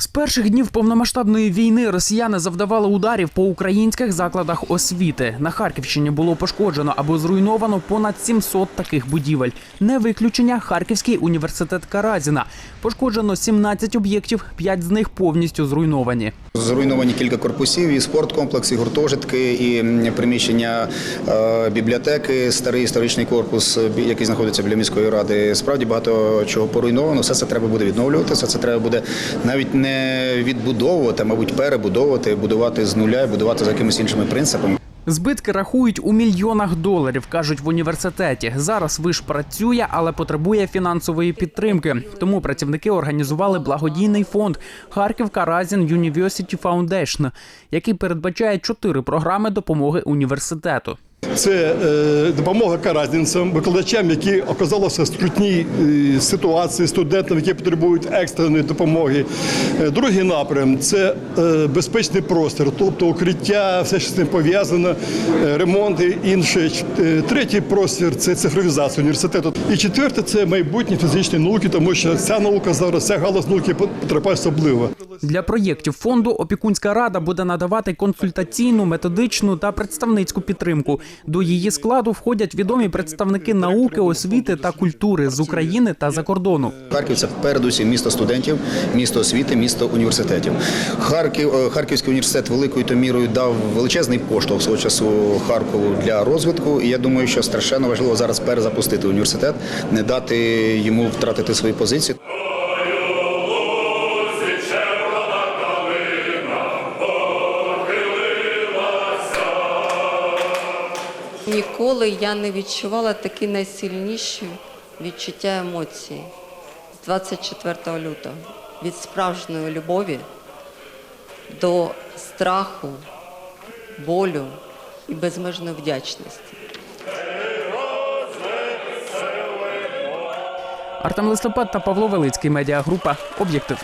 З перших днів повномасштабної війни росіяни завдавали ударів по українських закладах освіти. На Харківщині було пошкоджено або зруйновано понад 700 таких будівель. Не виключення Харківський університет Каразіна. Пошкоджено 17 об'єктів, 5 з них повністю зруйновані. Зруйновані кілька корпусів, і спорткомплекс, і гуртожитки, і приміщення е, бібліотеки, старий історичний корпус, е, який знаходиться біля міської ради. Справді багато чого поруйновано. Все це треба буде відновлювати. Все це треба буде навіть не відбудовувати, а мабуть, перебудовувати, будувати з нуля, будувати за якимись іншими принципами. Збитки рахують у мільйонах доларів, кажуть в університеті. Зараз виш працює, але потребує фінансової підтримки. Тому працівники організували благодійний фонд Харків Каразін University Foundation, який передбачає чотири програми допомоги університету. Це е, допомога каразінцям, викладачам, які оказалися в скрутній е, ситуації, студентам, які потребують екстреної допомоги. Е, другий напрям це безпечний простір, тобто укриття, все що з цим пов'язано, ремонт і інше. Третій простір це цифровізація університету. І четверте це майбутнє фізичної науки, тому що ця наука зараз, ця галузь науки потрапляє особливо. Для проєктів фонду опікунська рада буде надавати консультаційну, методичну та представницьку підтримку. До її складу входять відомі представники науки, освіти та культури з України та за кордону. Харків це передусім місто студентів, місто освіти, місто університетів. Харків, е, Харківський університет великою то мірою дав величезний поштовх свого часу Харкову для розвитку. І я думаю, що страшенно важливо зараз перезапустити університет, не дати йому втратити свої позиції. Ніколи я не відчувала такі найсильніші відчуття емоцій з 24 лютого від справжньої любові до страху, болю і безмежної вдячності. Артем Листопад та Павло Велицький. Медіагрупа Об'єктив.